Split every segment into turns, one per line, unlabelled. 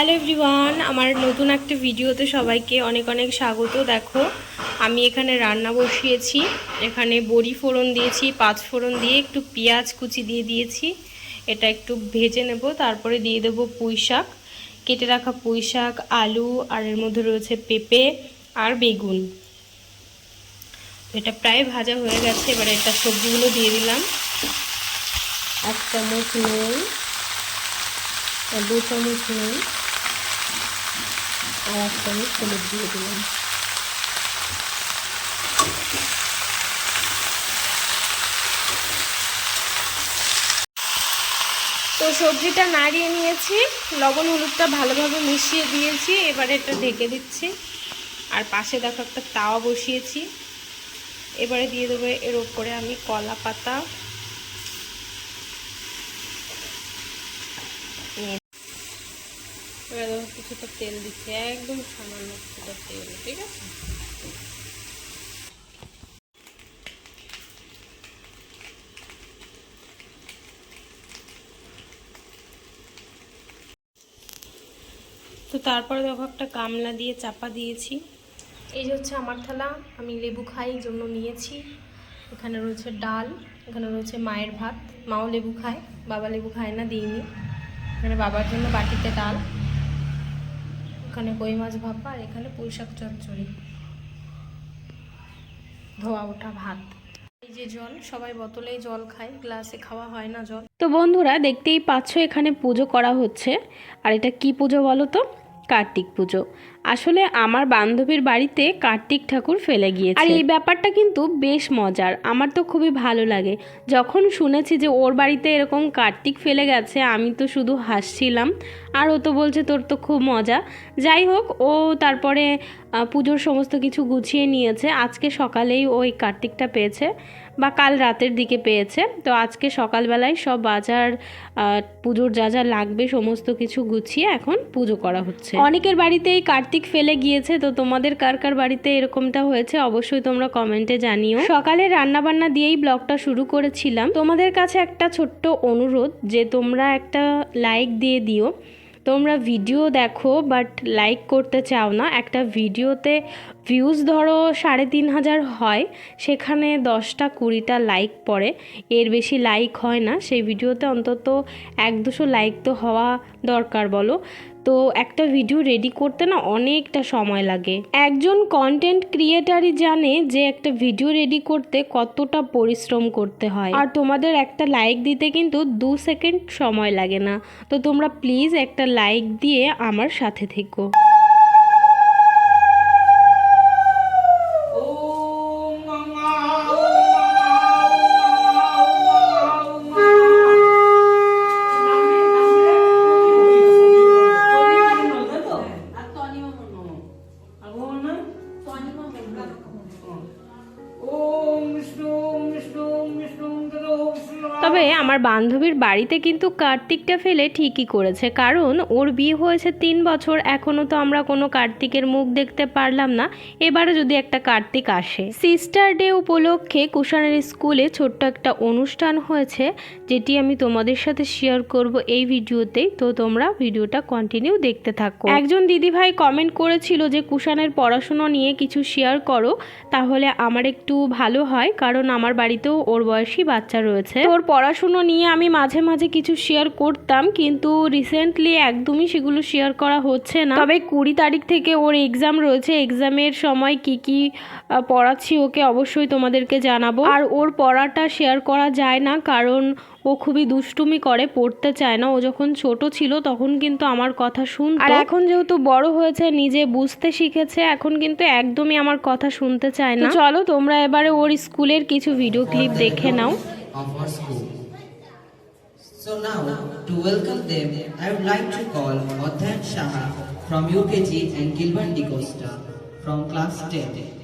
Hello everyone, আমার নতুন একটা ভিডিওতে সবাইকে অনেক অনেক স্বাগত। দেখো, আমি এখানে রান্না বসিয়েছি। এখানে বড়ি ফোড়ন দিয়েছি, পাঁচ ফোড়ন দিয়ে একটু পেঁয়াজ কুচি দিয়ে দিয়েছি। এটা একটু ভেজে নেব, তারপরে দিয়ে দেবো পুঁই শাক। কেটে রাখা পুঁই শাক, আলু, আর এর মধ্যে রয়েছে পেঁপে আর বেগুন। এটা প্রায় ভাজা হয়ে গেছে, এবারে এটা সবজিগুলো দিয়ে দিলাম। এক চামচ নুন দু চামচ নুন। আর এক হলুদ দিয়ে দিলাম। তো সবজিটা নাড়িয়ে নিয়েছি, লবণ হলুদটা ভালোভাবে মিশিয়ে দিয়েছি, এবারে এটা ঢেকে দিচ্ছি। আর পাশে দেখো একটা তাওয়া বসিয়েছি। এবারে দিয়ে দেবো এর ওপরে আমি কলা পাতা এবার কিছুটা তেল দিচ্ছি, একদম সামান্য কিছুটা তেল, ঠিক আছে? তো তারপরে দেখো একটা গামলা দিয়ে চাপা দিয়েছি। এই যে হচ্ছে আমার থালা, আমি লেবু খাই জন্য নিয়েছি। এখানে রয়েছে ডাল, এখানে রয়েছে মায়ের ভাত। মাও লেবু খায়, বাবা লেবু খায় না, দিইনি। এখানে বাবার জন্য বাটিতে ডাল। এখানে কই মাছ ভাপা, আর এখানে পুঁই শাক চচ্চড়ি। ধোয়া ওঠা ভাত। এই যে জল, সবাই বোতলেই জল খায়, গ্লাসে খাওয়া হয় না জল। তো বন্ধুরা, দেখতেই পাচ্ছ এখানে পুজো করা হচ্ছে। আর এটা কি পুজো বলো তো? কার্তিক পুজো। আসলে আমার বান্ধবীর বাড়িতে কার্তিক ঠাকুর ফেলে গিয়েছে। আর এই ব্যাপারটা কিন্তু বেশ মজার। আমার তো খুবই ভালো লাগে। যখন শুনেছি যে ওর বাড়িতে এরকম কার্তিক ফেলে গেছে, আমি তো শুধু হাসছিলাম। আর ও তো বলছে তোর তো খুব মজা। যাই হোক, ও তারপরে পুজোর সমস্ত কিছু গুছিয়ে নিয়েছে। আজকে সকালেই ওই কার্তিকটা পেয়েছে। বা কাল রাতের দিকে পেয়েছে। তো আজকে সকালবেলায় সব বাজার পুজোর যা যা লাগবে সমস্ত কিছু গুছিয়ে এখন পুজো করা হচ্ছে। অনেকের বাড়িতেই কার্তিক ফেলে গিয়েছে, তো তোমাদের কার কার বাড়িতে এরকমটা হয়েছে অবশ্যই তোমরা কমেন্টে জানিও। সকালে রান্না বান্না দিয়েই ব্লগটা শুরু করেছিলাম। তোমাদের কাছে একটা ছোট্ট অনুরোধ যে তোমরা একটা লাইক দিয়ে দিও। তোমরা ভিডিও দেখো বাট লাইক করতে চাও না। একটা ভিডিওতে ভিউজ ধরো সাড়ে তিন হাজার হয়, সেখানে দশটা কুড়িটা লাইক পড়ে। এর বেশি লাইক হয় না। সেই ভিডিওতে অন্তত এক দুশো লাইক তো হওয়া দরকার বলো। তো একটা ভিডিও রেডি করতে না অনেকটা সময় লাগে। একজন কন্টেন্ট ক্রিয়েটারই জানে যে একটা ভিডিও রেডি করতে কতটা পরিশ্রম করতে হয়। আর তোমাদের একটা লাইক দিতে কিন্তু দু সেকেন্ড সময় লাগে না। তো তোমরা প্লিজ একটা লাইক দিয়ে আমার সাথে থেকো। বান্ধবীর বাড়িতে কিন্তু কার্তিকটা ফেলে ঠিকই করেছে। কারণ ওর বিয়ে হয়েছে তিন বছর এখনও তো আমরা কোনো কার্তিকের মুখ দেখতে পারলাম না। এবারে যদি একটা কার্তিক আসে। সিস্টার ডে উপলক্ষে কুষাণের স্কুলে ছোট্ট একটা অনুষ্ঠান হয়েছে, যেটি আমি তোমাদের সাথে শেয়ার করব এই ভিডিওতেই। তো তোমরা ভিডিওটা কন্টিনিউ দেখতে থাকো। একজন দিদিভাই কমেন্ট করেছিল যে, কুষাণের পড়াশুনো নিয়ে কিছু শেয়ার করো, তাহলে আমার একটু ভালো হয়, কারণ আমার বাড়িতেও ওর বয়সী বাচ্চা রয়েছে। ওর পড়াশুনো নিয়ে আমি মাঝে মাঝে কিছু শেয়ার করতাম, কিন্তু রিসেন্টলি একদমই সেগুলো শেয়ার করা হচ্ছে না। তবে কুড়ি তারিখ থেকে ওর এক্সাম রয়েছে। এক্সামের সময় কি কি পড়াচ্ছি ওকে অবশ্যই তোমাদেরকে জানাব। আর ওর পড়াটা শেয়ার করা যায় না, কারণ ও খুবই দুষ্টুমি করে, পড়তে চায় না। ও যখন ছোট ছিল তখন কিন্তু আমার কথা শুনতো। আর এখন যেহেতু বড় হয়েছে, নিজে বুঝতে শিখেছে, এখন কিন্তু একদমই আমার কথা শুনতে চায় না। চলো তোমরা এবারে ওর স্কুলের কিছু ভিডিও ক্লিপ দেখে নাও.
So now, to welcome them, I would like to call Odhan Shaha from UKG and Gilbert DeCosta from class 10.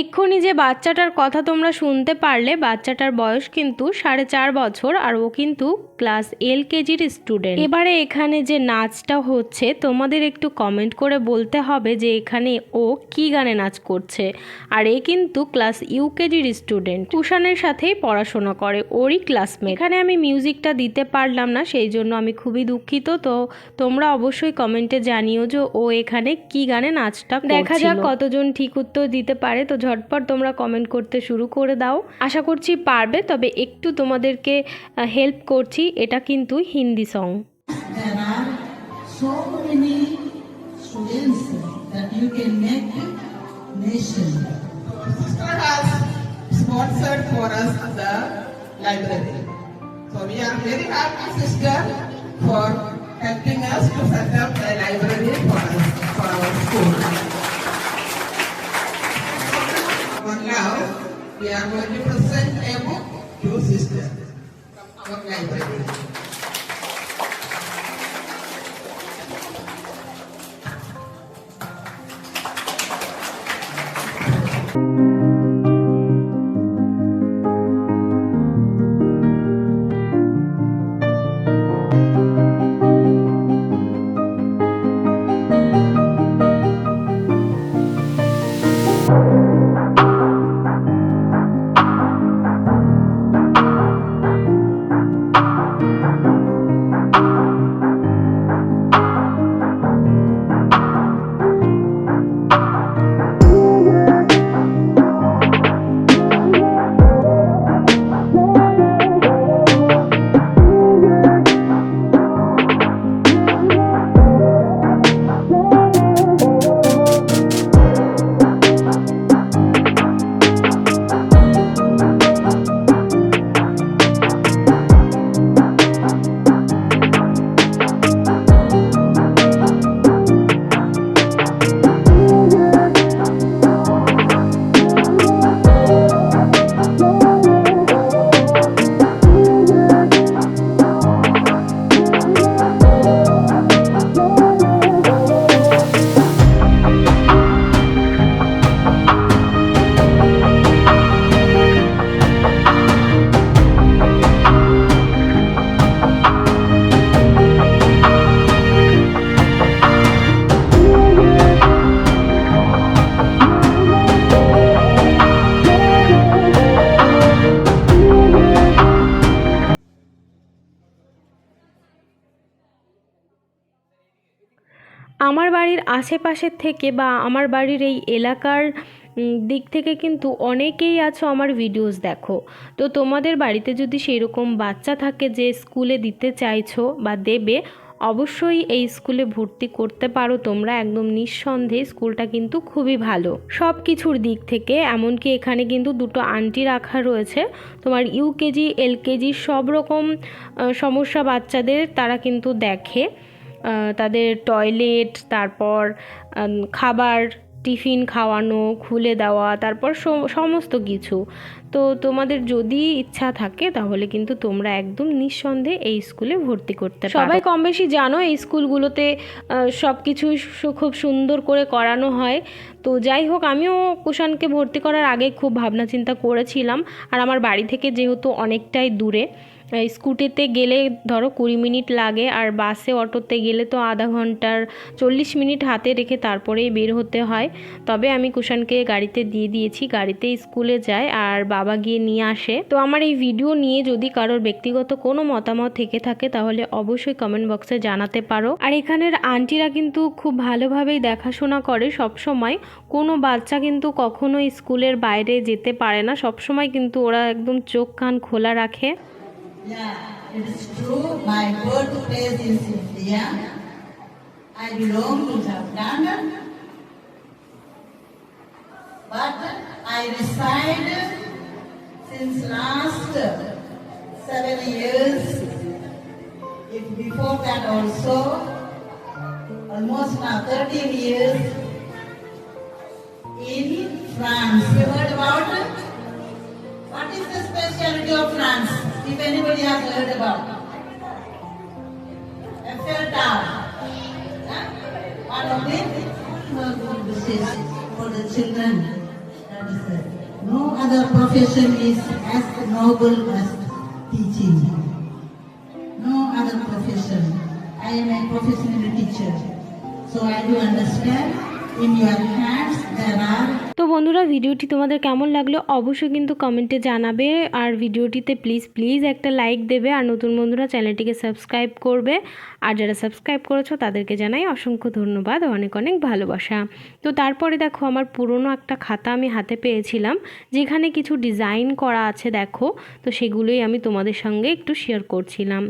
এক্ষুনি যে বাচ্চাটার কথা তোমরা শুনতে পারলে বাচ্চাটার বয়স কিন্তু সাড়ে চার বছর আর ও কিন্তু ক্লাস এল কেজির স্টুডেন্ট। এবারে এখানে যে নাচটা হচ্ছে তোমাদের একটু কমেন্ট করে বলতে হবে যে এখানে ও কি গানে নাচ করছে। আর এ কিন্তু ক্লাস ইউকেজির স্টুডেন্ট। কুষানের সাথেই পড়াশোনা করে ওরই ক্লাসমেট। এখানে আমি মিউজিকটা দিতে পারলাম না সেই জন্য আমি খুবই দুঃখিত। তো তোমরা অবশ্যই কমেন্টে জানিও যে ও এখানে কি গানে নাচটা দেখা যাক কতজন ঠিক উত্তর দিতে পারে। তো ঝটপট তোমরা কমেন্ট করতে শুরু করে দাও আশা করছি পারবে তবে একটু তোমাদেরকে হেল্প করছি এটা কিন্তু Hindi song
for helping us to set up the library for for our school. Now, we are going to present a book to sister from our library.
বাড়ির আশেপাশের থেকে বা আমার বাড়ির এই এলাকার দিক থেকে কিন্তু অনেকেই আছো আমার ভিডিওস দেখো। তো তোমাদের বাড়িতে যদি সেরকম বাচ্চা থাকে যে স্কুলে দিতে চাইছো বা দেবে, অবশ্যই এই স্কুলে ভর্তি করতে পারো। তোমরা একদম নিঃসন্দেহে স্কুলটা কিন্তু খুবই ভালো। সব কিছুর দিক থেকে, এমনকি এখানে কিন্তু দুটো আন্টি রাখা রয়েছে। তোমার ইউকেজি এলকেজি সব রকম সমস্যা বাচ্চাদের তারা কিন্তু দেখে। তাদের টয়লেট তারপর খাবার টিফিন খাওয়ানো, খুলে দেওয়া, তারপর সমস্ত কিছু। তো তোমাদের যদি ইচ্ছা থাকে, তাহলে কিন্তু তোমরা একদম নিঃসন্দেহে এই স্কুলে ভর্তি করতে সবাই কম বেশি জানো, এই স্কুলগুলোতে সব কিছু খুব সুন্দর করে করানো হয়। তো যাই হোক, আমিও কুষাণকে ভর্তি করার আগে খুব ভাবনা চিন্তা করেছিলাম। আর আমার বাড়ি থেকে যেহেতু অনেকটাই দূরে স্কুটিতে গেলে ধরো কুড়ি মিনিট লাগে আর বাসে, অটোতে গেলে তো আধা ঘণ্টার চল্লিশ মিনিট হাতে রেখে তারপরেই বের হতে হয়। তবে আমি কুষাণকে গাড়িতে দিয়ে দিয়েছি গাড়িতে স্কুলে যায় আর বাবা গিয়ে নিয়ে আসে। তো আমার এই ভিডিও নিয়ে যদি কারোর ব্যক্তিগত কোনো মতামত থেকে থাকে, তাহলে অবশ্যই কমেন্ট বক্সে জানাতে পারো। আর এখানের আন্টিরা কিন্তু খুব ভালোভাবেই দেখাশোনা করে সব সময় কোনো বাচ্চা কিন্তু কখনো স্কুলের বাইরে যেতে পারে না সব সময় কিন্তু ওরা একদম চোখ কান খোলা রাখে।
Yeah, it is true. My birthplace is India. I belong to Jharkhand. But I reside since last seven years. If before that also, almost now 13 years in France. You heard about good wishes for the children. No other profession is as noble as teaching. No other profession. I am a professional teacher. So I do understand in your hands there are
তো বন্ধুরা, ভিডিওটি তোমাদের কেমন লাগল অবশ্যই কিন্তু কমেন্টে জানাবে। আর ভিডিওটিতে প্লিজ প্লিজ একটা লাইক দেবে। আর নতুন বন্ধুরা, চ্যানেলটিকে সাবস্ক্রাইব করবে। আর যারা সাবস্ক্রাইব করেছ, তাদেরকে জানাই অসংখ্য ধন্যবাদ অনেক অনেক ভালোবাসা। তো তারপরে দেখো, আমার পুরনো একটা খাতা আমি হাতে পেয়েছিলাম, যেখানে কিছু ডিজাইন করা আছে, দেখো। তো সেগুলোই আমি তোমাদের সঙ্গে একটু শেয়ার করছিলাম।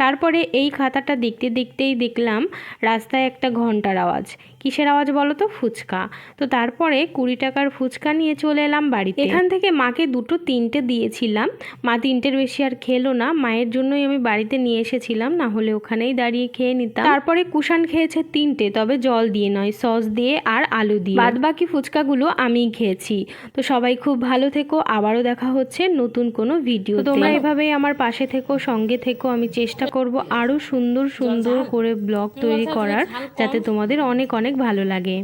তারপরে এই খাতাটা দেখতে, দেখতেই দেখলাম, রাস্তায় একটা ঘণ্টার আওয়াজ। কিসের আওয়াজ বলো তো? ফুচকা। তো তারপরে কুড়ি টাকার ফুচকা নিয়ে চলে এলাম বাড়িতে। এখান থেকে মাকে দুটো তিনটে দিয়েছিলাম। মা তিনটের বেশি আর খেলো না। মায়ের জন্যই আমি বাড়িতে নিয়ে এসেছিলাম না হলে ওখানেই দাঁড়িয়ে খেয়ে নিতাম। তারপরে কুষাণ খেয়েছে তিনটে তবে জল দিয়ে নয় সস দিয়ে আর আলু দিয়ে। বাদ বাকি ফুচকাগুলো আমিই খেয়েছি। তো সবাই খুব ভালো থেকো আবারও দেখা হচ্ছে নতুন কোনো ভিডিও তোমরা এভাবেই আমার পাশে থেকো সঙ্গে থেকো। আমি চেষ্টা করব আরও সুন্দর সুন্দর করে ব্লগ তৈরি করার যাতে তোমাদের অনেক অনেক অনেক ভালো লাগে।